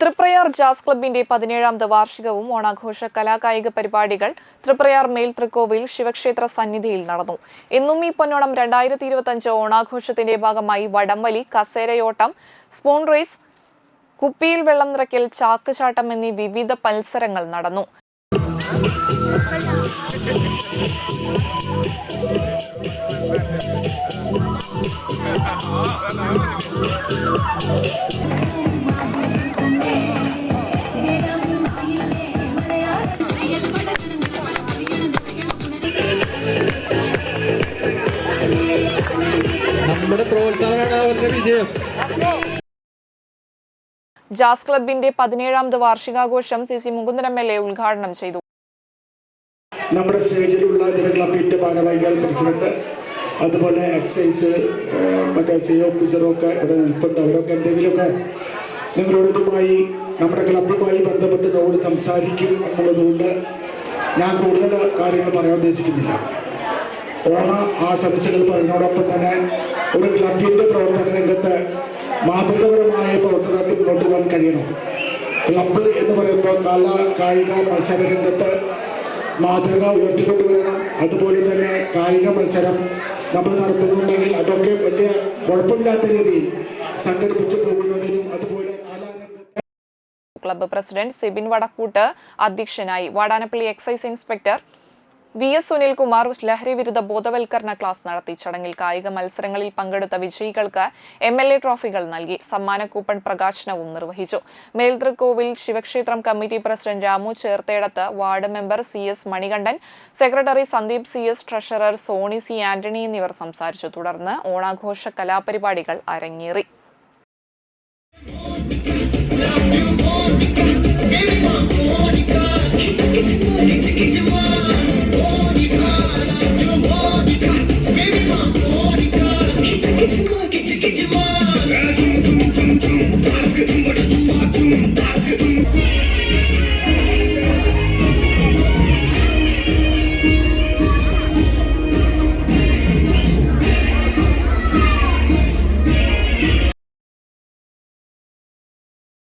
Triprayar jazz ക്ലബിന്റെ പതിനേഴാമത് വാർഷികവും ഓണാഘോഷ കലാകായിക പരിപാടികൾ തൃപ്രയാർ മേൽ തൃക്കോവിൽ ശിവക്ഷേത്ര സന്നിധിയിൽ നടന്നു. എന്നും ഈ പൊന്നോണം രണ്ടായിരത്തി ഇരുപത്തഞ്ച് ഓണാഘോഷത്തിന്റെ ഭാഗമായി വടംവലി കസേരയോട്ടം സ്പൂൺ റേസ് കുപ്പിയിൽ വെള്ളം നിറയ്ക്കൽ ചാക്കുചാട്ടം എന്നീ വിവിധ മത്സരങ്ങൾ നടന്നു. പ്രോത്സാഹനമാണ് അവരുടെ വിജയം. ജാസ് ക്ലബിന്റെ പതിനേഴാമത് വാർഷികാഘോഷം C C Mukundan M L A ഉദ്ഘാടനം ചെയ്തു. നമ്മുടെ സ്റ്റേജിലുള്ള ഇതര ക്ലബിന്റെ ഭാരവാഹികൾ പ്രസിഡന്റ് അതുപോലെ എക്സൈസ് മറ്റേ സി ഓഫീസറും ഒക്കെ ഇവിടെ നിൽപ്പുണ്ട്. അവരൊക്കെ എന്തെങ്കിലുമൊക്കെ നിങ്ങളോട് ഇതുമായി നമ്മുടെ ക്ലബുമായി ബന്ധപ്പെട്ട് നമ്മോട് സംസാരിക്കും എന്നുള്ളതുകൊണ്ട് ഞാൻ കൂടുതൽ കാര്യങ്ങൾ പറയാൻ ഉദ്ദേശിക്കുന്നില്ല. ഓണ ആശംസകൾ പറഞ്ഞതോടൊപ്പം തന്നെ ഒരു ക്ലബിന്റെ പ്രവർത്തന രംഗത്ത് മാതൃകപരമായ പ്രവർത്തനത്തിൽ മുന്നോട്ട് പോകാൻ കഴിയണം. ക്ലബ്ബ് എന്ന് പറയുമ്പോൾ കല കായിക മത്സര രംഗത്ത് മാതൃക ഉയർത്തിക്കൊണ്ടുവരണം അതുപോലെ തന്നെ കായിക മത്സരം നമ്മൾ നടത്തുന്നുണ്ടെങ്കിൽ അതൊക്കെ വലിയ കുഴപ്പമില്ലാത്ത രീതിയിൽ സംഘടിപ്പിച്ചു പോകുന്നതിനും അതുപോലെ ക്ലബ്ബ് പ്രസിഡന്റ് സിബിൻ വടക്കൂട്ട് അധ്യക്ഷനായി. Vadanappally excise inspector V S Sunilkumar ലഹരി വിരുദ്ധ ബോധവൽക്കരണ ക്ലാസ് നടത്തി. ചടങ്ങിൽ കായിക മത്സരങ്ങളിൽ പങ്കെടുത്ത വിജയികൾക്ക് എം എൽ എ ട്രോഫികൾ നൽകി. സമ്മാന കൂപ്പൺ പ്രകാശനവും നിർവഹിച്ചു. മേൽതൃക്കോവിൽ ശിവക്ഷേത്രം committee president Ramu Cherthedath ward member C S Manikandan secretary Sandeep C S treasurer Soni C Antony എന്നിവർ സംസാരിച്ചു. തുടർന്ന് ഓണാഘോഷ കലാപരിപാടികൾ അരങ്ങേറി.